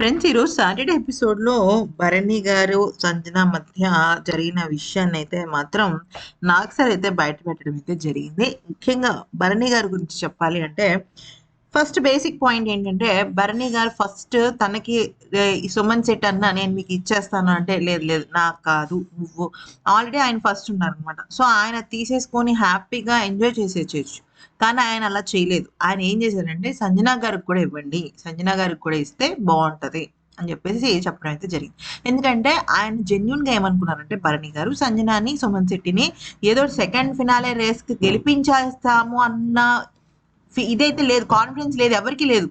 Friends ఈరోజు Saturday ఎపిసోడ్లో భరణి గారు సంజన మధ్య జరిగిన విషయాన్ని అయితే మాత్రం నాకు సార్ అయితే బయట పెట్టడం అయితే జరిగింది. ముఖ్యంగా భరణి గారి గురించి చెప్పాలి అంటే ఫస్ట్ బేసిక్ పాయింట్ ఏంటంటే భరణి గారు ఫస్ట్ తనకి ఈ సుమన్ సెట్ అన్నా నేను మీకు ఇచ్చేస్తాను అంటే లేదు లేదు నాకు కాదు నువ్వు. ఆల్రెడీ ఆయన ఫస్ట్ ఉన్నారనమాట సో ఆయన తీసేసుకొని హ్యాపీగా ఎంజాయ్ చేసేయచ్చు. కానీ ఆయన అలా చేయలేదు. ఆయన ఏం చేశారంటే సంజనా గారికి కూడా ఇవ్వండి సంజనా గారికి కూడా ఇస్తే బాగుంటది అని చెప్పేసి చెప్పడం అయితే జరిగింది. ఎందుకంటే ఆయన జెన్యున్గా ఏమనుకున్నారంటే భరణి గారు సంజనాని సుమన్ శెట్టిని ఏదో సెకండ్ ఫినాలే రేస్కి గెలిపించేస్తాము అన్న ఇదైతే లేదు కాన్ఫిడెన్స్ లేదు ఎవరికి లేదు.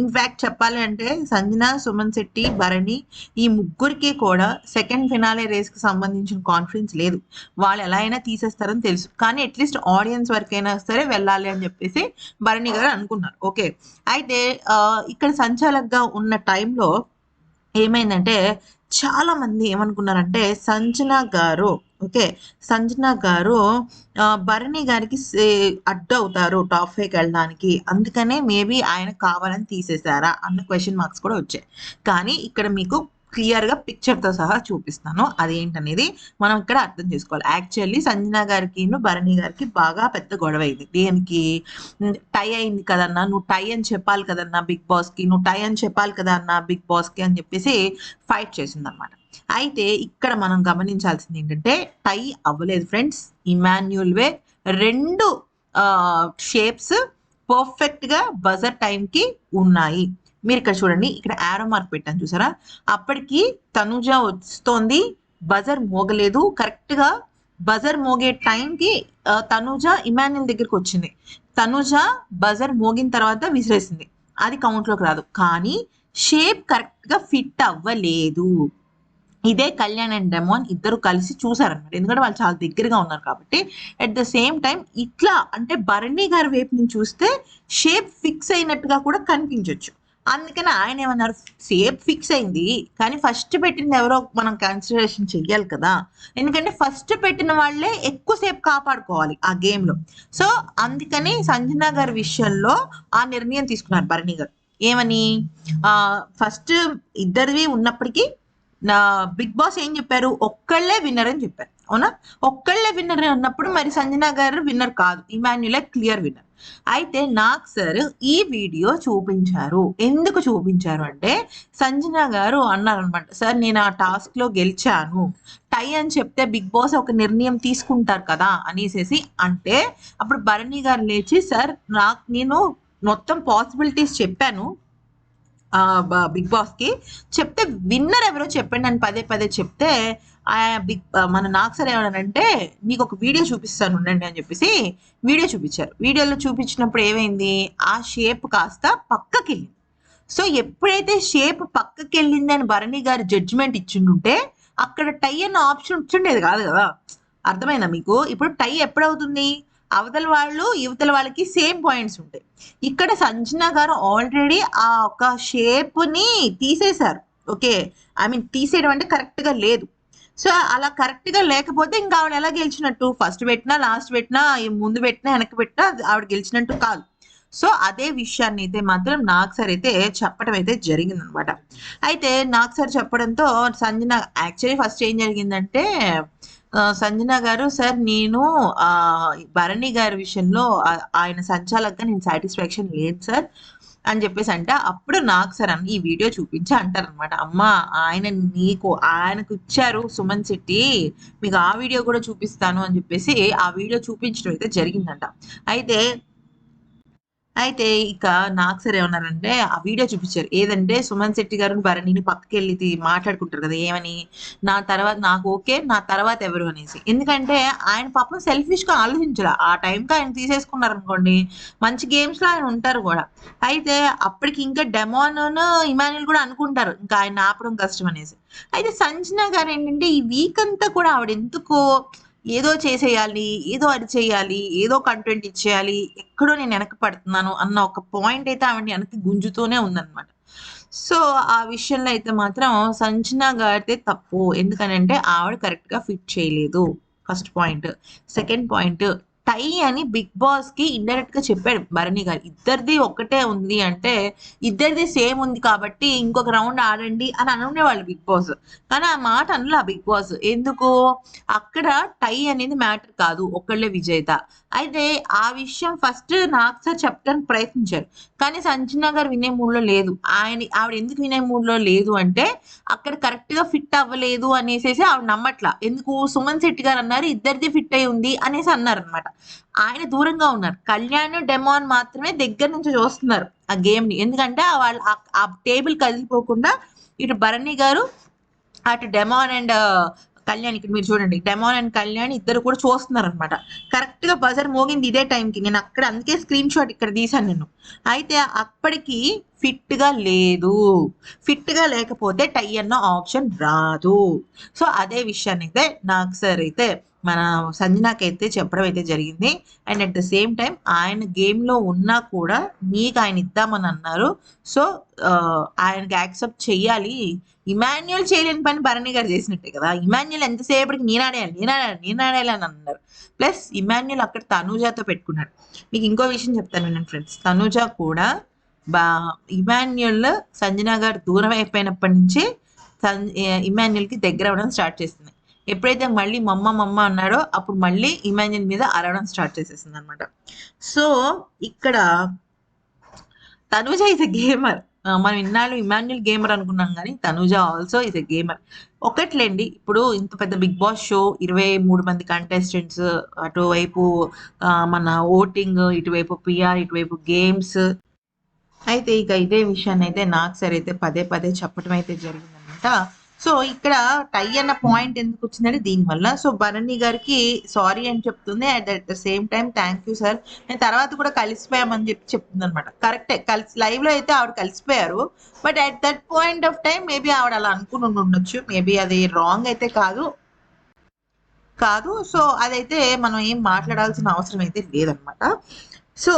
ఇన్ఫ్యాక్ట్ చెప్పాలంటే సంజన సుమన్ శెట్టి భరణి ఈ ముగ్గురికి కూడా సెకండ్ ఫినాలే రేస్కి సంబంధించిన కాన్ఫిడెన్స్ లేదు. వాళ్ళు ఎలా అయినా తీసేస్తారని తెలుసు. కానీ అట్లీస్ట్ ఆడియన్స్ వరకైనా సరే వెళ్ళాలి అని చెప్పేసి భరణి గారు అనుకున్నారు. ఓకే అయితే ఇక్కడ సంచాలకగా ఉన్న టైంలో ఏమైందంటే చాలా మంది ఏమనుకున్నారంటే సంజన గారు ఓకే? సంజన గారు భరణి గారికి అడ్డు అవుతారు టాప్ ఫైవ్కి వెళ్ళడానికి. అందుకనే మేబీ ఆయన కావాలని తీసేశారా అన్న క్వశ్చన్ మార్క్స్ కూడా వచ్చాయి. కానీ ఇక్కడ మీకు క్లియర్గా పిక్చర్తో సహా చూపిస్తాను. అదేంటనేది మనం ఇక్కడ అర్థం చేసుకోవాలి. యాక్చువల్లీ సంజన గారికి భరణి గారికి బాగా పెద్ద గొడవ అయింది దేనికి టై అయింది కదన్నా నువ్వు టై అని చెప్పాలి కదన్నా బిగ్ బాస్కి నువ్వు టై అని చెప్పాలి కదా అన్న బిగ్ బాస్కి అని చెప్పేసి ఫైట్ చేసిందనమాట అయితే ఇక్కడ మనం గమనించాల్సింది ఏంటంటే టై అవ్వలేదు ఫ్రెండ్స్. ఇమాన్యుల్ వే రెండు షేప్స్ పర్ఫెక్ట్గా బజర్ టైం కి ఉన్నాయి. మీరు ఇక్కడ చూడండి ఇక్కడ యారో మార్క్ పెట్టాను చూసారా? అప్పటికి తనుజ వస్తోంది బజర్ మోగలేదు. కరెక్ట్గా బజర్ మోగే టైంకి తనుజ ఇమాన్యుల్ దగ్గరికి వచ్చింది. తనుజ బజర్ మోగిన తర్వాత విసిరేసింది. అది కౌంట్లోకి రాదు. కానీ షేప్ కరెక్ట్గా ఫిట్ అవ్వలేదు. ఇదే కళ్యాణ్ అండ్ డెమోన్ ఇద్దరు కలిసి చూసారనమాట ఎందుకంటే వాళ్ళు చాలా దగ్గరగా ఉన్నారు కాబట్టి. అట్ ద సేమ్ టైం ఇట్లా అంటే భరణి గారి వైపు నుంచి చూస్తే షేప్ ఫిక్స్ అయినట్టుగా కూడా కనిపించవచ్చు అందుకని ఆయన ఏమన్నారు షేప్ ఫిక్స్ అయింది కానీ ఫస్ట్ పెట్టింది ఎవరో మనం కన్సిడరేషన్ చెయ్యాలి కదా. ఎందుకంటే ఫస్ట్ పెట్టిన వాళ్ళే ఎక్కువసేపు కాపాడుకోవాలి ఆ గేమ్లో. సో అందుకని సంజన గారి విషయంలో ఆ నిర్ణయం తీసుకున్నారు భరణి గారు. ఏమని? ఆ ఫస్ట్ ఇద్దరివి ఉన్నప్పటికీ నా బిగ్ బాస్ ఏం చెప్పారు? ఒక్కళ్ళే విన్నర్ అని చెప్పారు. అవునా? ఒక్కళ్ళే విన్నర్ అన్నప్పుడు మరి సంజన గారు విన్నర్ కాదు. ఇమాన్యులే క్లియర్ విన్నర్ అయితే నాకు సార్ ఈ వీడియో చూపించారు. ఎందుకు చూపించారు అంటే సంజన గారు అన్నారనమాట సార్ నేను ఆ టాస్క్లో గెలిచాను. టై అని చెప్తే బిగ్ బాస్ ఒక నిర్ణయం తీసుకుంటారు కదా అనేసేసి అంటే అప్పుడు భరణి గారు లేచి సార్ నాకు నేను మొత్తం పాసిబిలిటీస్ చెప్పాను బిగ్ బాస్కి. చెప్తే విన్నర్ ఎవరో చెప్పండి అని పదే పదే చెప్తే ఆ బిగ్ మన నాకు సార్ ఏమన్నారంటే మీకు ఒక వీడియో చూపిస్తాను ఉండండి అని చెప్పేసి వీడియో చూపించారు. వీడియోలో చూపించినప్పుడు ఏమైంది? ఆ షేప్ కాస్త పక్కకి వెళ్ళింది సో ఎప్పుడైతే షేప్ పక్కకి వెళ్ళింది అని భరణి గారు జడ్జిమెంట్ ఇచ్చిండుంటే అక్కడ టై అన్న ఆప్షన్ వచ్చిండేది కాదు కదా? అర్థమైందా మీకు? ఇప్పుడు టై ఎప్పుడవుతుంది? అవతల వాళ్ళు యువతల వాళ్ళకి సేమ్ పాయింట్స్ ఉంటాయి. ఇక్కడ సంజన గారు ఆల్రెడీ ఆ ఒక షేప్ని తీసేశారు. ఓకే? ఐ మీన్ తీసేయడం అంటే కరెక్ట్గా లేదు. సో అలా కరెక్ట్గా లేకపోతే ఇంకా ఆవిడ ఎలా గెలిచినట్టు? ఫస్ట్ పెట్టినా లాస్ట్ పెట్టినా ముందు పెట్టినా వెనక్కి పెట్టినా ఆవిడ గెలిచినట్టు కాదు. సో అదే విషయాన్ని అయితే మాత్రం నాగ్ సార్ అయితే చెప్పడం అయితే జరిగింది అనమాట అయితే నాగ్ సార్ చెప్పడంతో సంజన యాక్చువల్లీ ఫస్ట్ ఏం జరిగిందంటే సంజన గారు సార్ నేను భరణి గారి విషయంలో ఆయన సంచాలకుగా నేను సాటిస్ఫాక్షన్ లేదు సార్ అని చెప్పేసి అంటే అప్పుడు నాకు సార్ అని ఈ వీడియో చూపించి అంటారు అనమాట అమ్మ ఆయన నీకు ఆయనకు ఇచ్చారు సుమన్ శెట్టి మీకు ఆ వీడియో కూడా చూపిస్తాను అని చెప్పేసి ఆ వీడియో చూపించడం అయితే జరిగిందంట. అయితే అయితే ఇక నాకు సరే ఏమన్నారంటే ఆ వీడియో చూపించారు. ఏదంటే సుమన్ శెట్టి గారు భరణిని పక్కకి వెళ్ళి మాట్లాడుకుంటారు కదా ఏమని? నా తర్వాత నాకు ఓకే నా తర్వాత ఎవరు అనేసి. ఎందుకంటే ఆయన పాపం సెల్ఫిష్గా ఆలోచించరా ఆ టైంకి ఆయన తీసేసుకున్నారు అనుకోండి మంచి గేమ్స్లో ఆయన ఉంటారు కూడా. అయితే అప్పటికి ఇంకా డెమోన్ ఇమాన్యుల్ కూడా అనుకుంటారు. ఇంకా ఆయన ఆపడం కష్టం అనేసి. అయితే సంజన గారు ఏంటంటే ఈ వీక్ అంతా కూడా ఆవిడ ఎందుకో ఏదో చేసేయాలి ఏదో అది చేయాలి ఏదో కంటెంట్ ఇచ్చేయాలి ఎక్కడో నేను వెనక పడుతున్నాను అన్న ఒక పాయింట్ అయితే ఆవిడ వెనక్కి గుంజుతూనే ఉందన్నమాట. సో ఆ విషయంలో అయితే మాత్రం సంచన గారితే తప్పు. ఎందుకనంటే ఆవిడ కరెక్ట్గా ఫిట్ చేయలేదు. First point second point tie అని బిగ్ బాస్కి ఇండైరెక్ట్గా చెప్పాడు భరణి గారు. ఇద్దరిది ఒకటే ఉంది అంటే ఇద్దరిది సేమ్ ఉంది కాబట్టి ఇంకొక రౌండ్ ఆడండి అని అనుకునేవాళ్ళు బిగ్ బాస్. కానీ ఆ మాట అనలే ఆ బిగ్ బాస్. ఎందుకు? అక్కడ టై అనేది మ్యాటర్ కాదు ఒకళ్ళే విజేత. అయితే ఆ విషయం ఫస్ట్ నాకు సార్ చెప్పడానికి ప్రయత్నించారు. కానీ సంజనా గారు వినే మూడ్లో లేదు. ఆయన ఆవిడ ఎందుకు వినే మూడ్లో లేదు అంటే అక్కడ కరెక్ట్గా ఫిట్ అవ్వలేదు అనేసి ఆవిడ నమ్మట్లా. ఎందుకు? సుమన్ శెట్టి గారు అన్నారు ఇద్దరిది ఫిట్ అయి ఉంది అనేసి అన్నారు అనమాట ఆయన దూరంగా ఉన్నారు. కళ్యాణ్ డెమాన్ మాత్రమే దగ్గర నుంచి చూస్తున్నారు ఆ గేమ్ని ఎందుకంటే వాళ్ళు ఆ- ఆ టేబుల్ కదిలిపోకుండా ఇటు భరణి గారు అటు డెమాన్ అండ్ కళ్యాణ్ ఇక్కడ మీరు చూడండి. డెమాన్ అండ్ కళ్యాణ్ ఇద్దరు కూడా చూస్తున్నారు అనమాట కరెక్ట్గా బజర్ మోగింది ఇదే టైంకి. నేను అక్కడ అందుకే స్క్రీన్ షాట్ ఇక్కడ తీసాను నేను. అయితే అప్పటికి ఫిట్గా లేదు. ఫిట్గా లేకపోతే టై అన్న ఆప్షన్ రాదు. సో అదే విషయాన్ని అయితే నాకు సార్ అయితే మన సంజనాకైతే అయితే చెప్పడం అయితే జరిగింది. And at the same time ఆయన గేమ్లో లో ఉన్నా కూడా మీకు ఆయన ఇద్దామని అన్నారు. సో uh, ఆయనకి యాక్సెప్ట్ చెయ్యాలి ఇమాన్యుయల్ చేయలేని పని భరణి గారు చేసినట్టే కదా. ఇమాన్యుయల్ ఎంతసేపటికి నేను నేనాడాలి నేను ఆడాలి నేను అని అన్నారు. ప్లస్ ఇమాన్యుయల్ అక్కడ తనూజాతో పెట్టుకున్నాడు. మీకు ఇంకో విషయం చెప్తాను నేను ఫ్రెండ్స్ తనూజ కూడా బా ఇమాన్యుయల్ సంజనా గారు దూరం అయిపోయినప్పటి నుంచి సన్ ఇమాన్యుయల్కి దగ్గర అవ్వడం స్టార్ట్ చేస్తుంది ఎప్పుడైతే మళ్ళీ మమ్మ మమ్మ అన్నాడో అప్పుడు మళ్ళీ ఇమాజిన్ మీద అరవడం స్టార్ట్ చేసేసింది అనమాట సో ఇక్కడ తనుజ ఇస్ ఎ గేమర్ మనం ఇన్నాళ్ళు ఇమాన్యుల్ గేమర్ అనుకున్నాం కానీ Tanuja also is a gamer ఒకట్లేండి ఇప్పుడు ఇంత పెద్ద బిగ్ బాస్ షో ఇరవై మూడు మంది కంటెస్టెంట్స్ అటువైపు మన ఓటింగ్ ఇటువైపు పిఆర్ ఇటువైపు గేమ్స్ అయితే ఇక ఇదే విషయాన్ని అయితే నాకు సరే అయితే పదే పదే చెప్పడం అయితే జరిగిందనమాట సో ఇక్కడ టై అన్న పాయింట్ ఎందుకు వచ్చిందంటే దీనివల్ల సో భరణి గారికి సారీ అని చెప్తుంది. At the same time thank you sir నేను తర్వాత కూడా కలిసిపోయామని చెప్పి చెప్తుంది అనమాట కరెక్టే కలిసి లైవ్లో అయితే ఆవిడ కలిసిపోయారు. But at that point of time maybe ఆవిడ అలా అనుకుని ఉండొచ్చు. మేబీ అది రాంగ్ అయితే కాదు. కాదు. సో అదైతే మనం ఏం మాట్లాడాల్సిన అవసరం అయితే లేదనమాట సో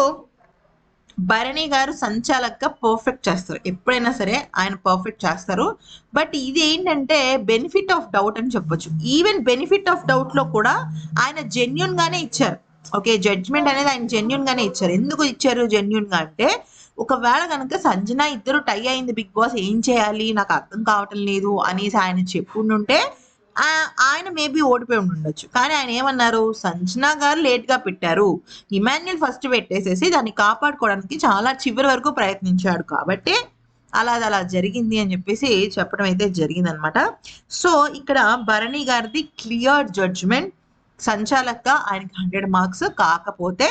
భరణి గారు సంచాలక్గా పర్ఫెక్ట్ చేస్తారు. ఎప్పుడైనా సరే ఆయన పర్ఫెక్ట్ చేస్తారు. బట్ ఇది ఏంటంటే బెనిఫిట్ ఆఫ్ డౌట్ అని చెప్పొచ్చు. ఈవెన్ బెనిఫిట్ ఆఫ్ డౌట్లో కూడా ఆయన జెన్యున్గానే ఇచ్చారు. ఓకే జడ్జ్మెంట్ అనేది ఆయన జెన్యున్ గానే ఇచ్చారు. ఎందుకు ఇచ్చారు జెన్యున్గా అంటే ఒకవేళ కనుక సంజన ఇద్దరు టై అయింది బిగ్ బాస్ ఏం చేయాలి నాకు అర్థం కావటం లేదు అనేసి ఆయన చెప్పుండుంటే ఆయన మేబీ ఓడిపోయి ఉండొచ్చు. కానీ ఆయన ఏమన్నారు? సంజనా గారు లేట్గా పెట్టారు. ఇమాన్యుల్ ఫస్ట్ పెట్టేసేసి దాన్ని కాపాడుకోవడానికి చాలా చివరి వరకు ప్రయత్నించాడు కాబట్టి అలా అది అలా జరిగింది అని చెప్పేసి చెప్పడం అయితే జరిగింది అనమాట సో ఇక్కడ భరణి గారిది క్లియర్ జడ్జ్మెంట్ సంచాలక్గా ఆయనకి హండ్రెడ్ మార్క్స్ కాకపోతే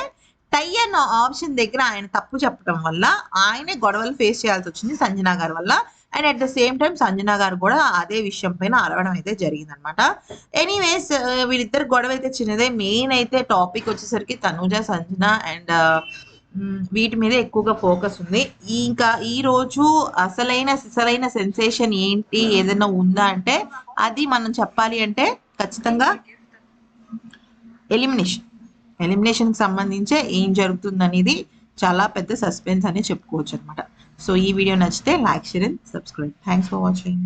టై అన్న ఆప్షన్ దగ్గర ఆయన తప్పు చెప్పడం వల్ల ఆయనే గొడవలు ఫేస్ చేయాల్సి వచ్చింది సంజనా గారి వల్ల. And at the same time Sanjana గారు కూడా అదే విషయం పైన అరవడం అయితే జరిగింది అనమాట ఎనీవేస్ uh, వీళ్ళిద్దరు గొడవ అయితే చిన్నదే. మెయిన్ అయితే టాపిక్ వచ్చేసరికి తనుజ సంజన అండ్ uh, వీటి మీద ఎక్కువగా ఫోకస్ ఉంది. ఇంకా ఈ రోజు అసలైన సిసలైన సెన్సేషన్ ఏంటి? ఏదైనా ఉందా అంటే అది మనం చెప్పాలి అంటే ఖచ్చితంగా ఎలిమినేషన్ ఎలిమినేషన్ సంబంధించే ఏం జరుగుతుంది అనేది చాలా పెద్ద సస్పెన్స్ అని చెప్పుకోవచ్చు అనమాట సో ఈ వీడియో నచ్చితే like share and subscribe thanks for watching